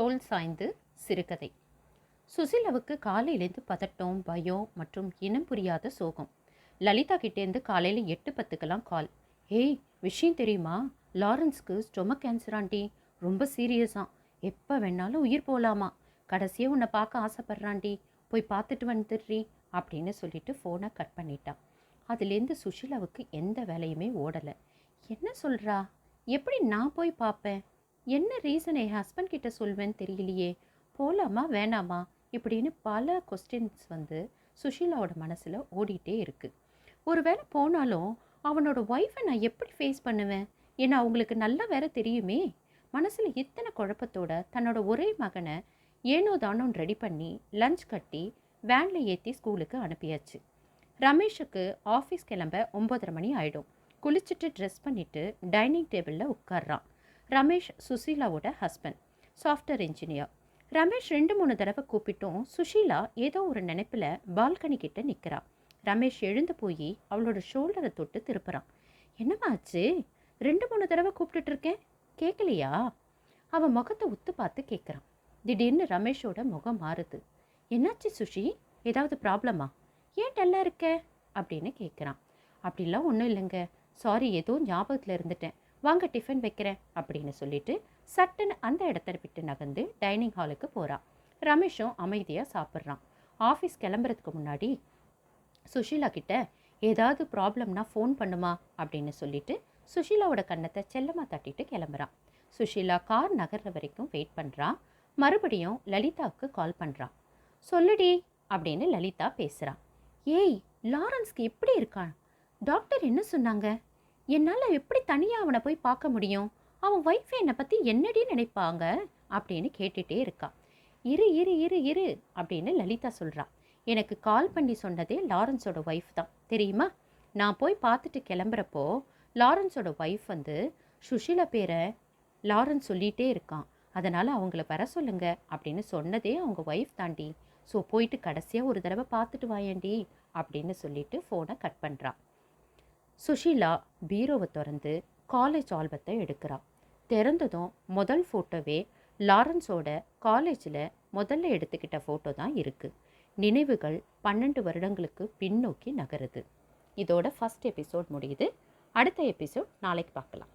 தோல் சாய்ந்து சிறுகதை. சுசிலாவுக்கு காலையிலேருந்து பதட்டம் பயம் மற்றும் இனம் புரியாத சோகம். லலிதா கிட்டேருந்து காலையில் எட்டு பத்துக்கெல்லாம் கால். ஏய் விஷயம் தெரியுமா? லாரன்ஸ்க்கு ஸ்டொமக் கேன்சர் ஆண்டி. ரொம்ப சீரியஸாம் எப்போ வேணாலும் உயிர் போகலாமா கடைசியாக உன்னை பார்க்க ஆசைப்பட்றாண்டி. போய் பார்த்துட்டு வந்துடுறி அப்படின்னு சொல்லிட்டு ஃபோனை கட் பண்ணிட்டான் அதுலேருந்து சுஷிலாவுக்கு எந்த வேலையுமே ஓடலை. என்ன சொல்கிறா எப்படி நான் போய் பார்ப்பேன்? என்ன ரீசன் என் ஹஸ்பண்ட் கிட்ட சொல்வேன்னு தெரியலையே? போகலாமா வேணாமா? இப்படின்னு பல கொஸ்டின்ஸ் வந்து சுஷீலாவோட மனசில் ஓடிட்டே இருக்குது ஒருவேளை போனாலும் அவனோட ஒய்ஃபை நான் எப்படி ஃபேஸ் பண்ணுவேன்? ஏன்னா அவங்களுக்கு நல்லா வேற தெரியுமே. மனசில் இத்தனை குழப்பத்தோட தன்னோட ஒரே மகனை ஏனோ தானோன்னு ரெடி பண்ணி லஞ்ச் கட்டி வேனில் ஏற்றி ஸ்கூலுக்கு அனுப்பியாச்சு. ரமேஷுக்கு ஆஃபீஸ் கிளம்ப ஒம்பதரை மணி ஆகிடும் குளிச்சுட்டு ட்ரெஸ் பண்ணிவிட்டு டைனிங் டேபிளில் உட்கார்றான். ரமேஷ் சுசீலாவோட ஹஸ்பண்ட் சாஃப்ட்வேர் இன்ஜினியர் ரமேஷ் ரெண்டு மூணு தடவை கூப்பிட்டும் சுஷீலா ஏதோ ஒரு நினைப்பில் பால்கனி கிட்ட நிற்கிறா ரமேஷ் எழுந்து போய் அவளோட ஷோல்டரை தொட்டு திருப்புறான். என்னமாச்சு ரெண்டு மூணு தடவை கூப்பிட்டுட்டு இருக்கேன். கேட்கலையா அவன் முகத்தை உத்து பார்த்து கேட்குறான் திடீர்னு ரமேஷோட முகம் மாறுது. என்னாச்சு சுஷி? ஏதாவது ப்ராப்ளமா ஏன் டல்லாக இருக்க? அப்படின்னு கேட்குறான் அப்படிலாம் ஒன்றும் இல்லைங்க. சாரி ஏதோ ஞாபகத்தில் இருந்துட்டேன். வாங்க டிஃபன் வைக்கிறேன் அப்படின்னு சொல்லிட்டு சட்டுன்னு அந்த இடத்த விட்டு நகர்ந்து டைனிங் ஹாலுக்கு போகிறான் ரமேஷும் அமைதியாக சாப்பிட்றான். ஆஃபீஸ் கிளம்புறதுக்கு முன்னாடி சுஷீலா கிட்ட ஏதாவது ப்ராப்ளம்னா ஃபோன் பண்ணுமா? அப்படின்னு சொல்லிட்டு சுஷீலாவோட கன்னத்தை செல்லமாக தட்டிட்டு கிளம்புறான் சுஷீலா கார் நகர்ற வரைக்கும் வெயிட் பண்ணுறான் மறுபடியும் லலிதாவுக்கு கால் பண்ணுறான் சொல்லுடி அப்படின்னு லலிதா பேசுகிறான் ஏய் லாரன்ஸ்க்கு எப்படி இருக்கான்? டாக்டர் என்ன சொன்னாங்க? என்னால் எப்படி தனியாக அவனை போய் பார்க்க முடியும்? அவன் ஒய்ஃப் என்னை பற்றி என்னடி நினைப்பாங்க? அப்படின்னு கேட்டுகிட்டே இருக்கான் இரு இரு இரு இரு அப்படின்னு லலிதா சொல்கிறான் எனக்கு கால் பண்ணி சொன்னதே லாரன்ஸோட ஒய்ஃப் தான். தெரியுமா? நான் போய் பார்த்துட்டு கிளம்புறப்போ லாரன்ஸோட ஒய்ஃப் வந்து சுஷிலா பேரை லாரன்ஸ் சொல்லிகிட்டே இருக்கான். அதனால் அவங்கள வர சொல்லுங்க அப்படின்னு சொன்னதே அவங்க ஒய்ஃப் தாண்டி. ஸோ போயிட்டு கடைசியாக ஒரு தடவை பார்த்துட்டு வாயேண்டி அப்படின்னு சொல்லிட்டு ஃபோனை கட் பண்ணுறான் சுஷீலா பீரோவை திறந்து காலேஜ் ஆல்பத்தை எடுக்கிறா திறந்ததும் முதல் ஃபோட்டோவே லாரன்ஸோட காலேஜில் முதல்ல எடுத்துக்கிட்ட ஃபோட்டோ தான் இருக்குது நினைவுகள் பன்னெண்டு வருடங்களுக்கு பின்னோக்கி நகருது. இதோட ஃபஸ்ட் எபிசோட் முடியுது. அடுத்த எபிசோட் நாளைக்கு பார்க்கலாம்.